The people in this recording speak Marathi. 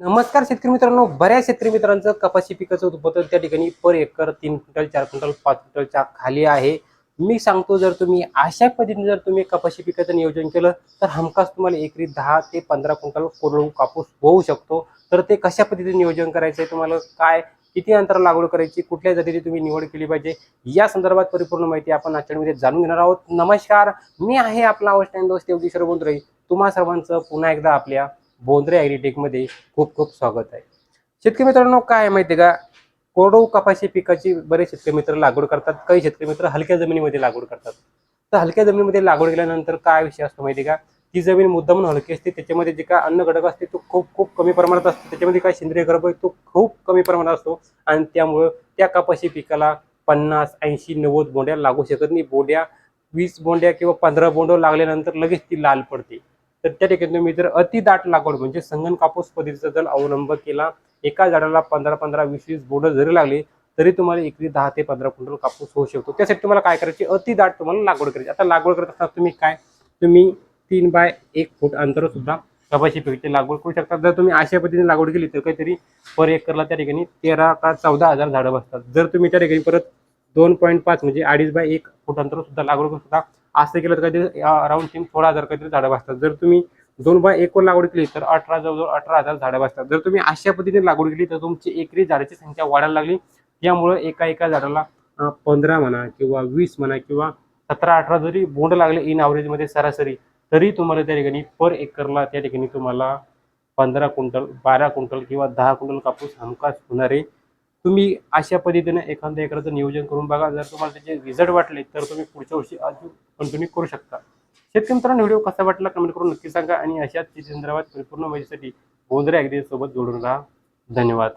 नमस्कार शेतकरी मित्रांनो बऱ्याच शेतकरी मित्रांचं कपाशी पिकाचं उत्पादन त्या ठिकाणी पर एकर तीन क्विंटल चार क्विंटल पाच क्विंटलच्या खाली आहे. मी सांगतो जर तुम्ही अशा पद्धतीने जर तुम्ही कपाशी पिकाचं नियोजन केलं तर हमखास तुम्हाला एकरी दहा ते पंधरा क्विंटल कोरडू कापूस होऊ शकतो. तर ते कशा पद्धतीने नियोजन करायचं आहे तुम्हाला काय किती अंतर लागवड करायची कुठल्या जातीची तुम्ही निवड केली पाहिजे या संदर्भात परिपूर्ण माहिती आपण आजच्या जाणून घेणार आहोत. नमस्कार मी आहे आपला अवस्थान दोस्त योगेश्वर बोंद्रे तुम्हा सर्वांचं पुन्हा एकदा आपल्या बोंद्रे ॲग्रीटेकमध्ये खूप खूप स्वागत आहे. शेतकरी मित्रांनो काय आहे माहिती आहे का? कोरडू कपाशी पिकाची बरेच शेतकरी मित्र लागवड करतात. काही शेतकरी मित्र हलक्या जमिनीमध्ये लागवड करतात. तर हलक्या जमिनीमध्ये लागवड केल्यानंतर काय विषय असतो माहिती आहे का? ती जमीन मुद्दामून हलकी असते. त्याच्यामध्ये जे काय अन्न घटक असते तो खूप खूप कमी प्रमाणात असतो. त्याच्यामध्ये काय सेंद्रिय गर्भ आहे तो खूप कमी प्रमाणात असतो. आणि त्यामुळं त्या कपाशी पिकाला पन्नास ऐंशी नव्वद बोंड्या लागू शकत नाही. बोंड्या वीस बोंड्या किंवा पंधरा बोंड लागल्यानंतर लगेच ती लाल पडते. तर त्या ठिकाणी तुम्ही जर अति दाट लागवड म्हणजे संगण कापूस पद्धतीचा जर अवलंब केला एका झाडाला पंधरा पंधरा वीस वीस बोर्ड जरी लागले तरी तुम्हाला एकरी दहा ते पंधरा क्विंटल कापूस होऊ शकतो. त्यासाठी तुम्हाला काय करायची? अति दाट तुम्हाला लागवड करायची. आता लागवड करत असताना तुम्ही काय? तुम्ही तीन बाय एक फूट अंतर सुद्धा कपाशी पिकाची लागवड करू शकता. जर तुम्ही अशा पद्धतीने लागवड केली तर काहीतरी पर एकरला त्या ठिकाणी तेरा का चौदा हजार झाडं बसतात. जर तुम्ही त्या ठिकाणी परत दोन पॉईंट पाच म्हणजे अडीच बाय एक फूट अंतर सुद्धा लागवड करू शकता असं केलं तर काहीतरी अराउंड तीन सोळा हजार काहीतरी झाडं बसतात. जर तुम्ही दोन बाय एकवर लागवड केली तर अठरा जवळजवळ अठरा हजार झाडं बसतात. जर तुम्ही अशा पद्धतीने लागवड केली तर तुमची एकरी झाडाची संख्या वाढायला लागली. त्यामुळे एका एका झाडाला पंधरा म्हणा किंवा वीस म्हणा किंवा सतरा अठरा जरी बोंड लागले इनमध्ये सरासरी तरी तुम्हाला त्या ठिकाणी पर एकरला त्या ठिकाणी तुम्हाला पंधरा क्विंटल बारा क्विंटल किंवा दहा क्विंटल कापूस हमखास होणारे तुम्ही अशा पद्धतीने एखाद्या एकराचं नियोजन करून बघा. जर तुम्हाला त्याचे रिझल्ट वाटले तर तुम्ही पुढच्या वर्षी अजून कंटिन्यू करू शकता. शेतकरी मित्रांनो व्हिडिओ कसा वाटला कमेंट करून नक्की सांगा आणि अशाच शेती संदर्भात परिपूर्ण माहितीसाठी बोंद्रे अगदी सोबत जोडून राहा. धन्यवाद.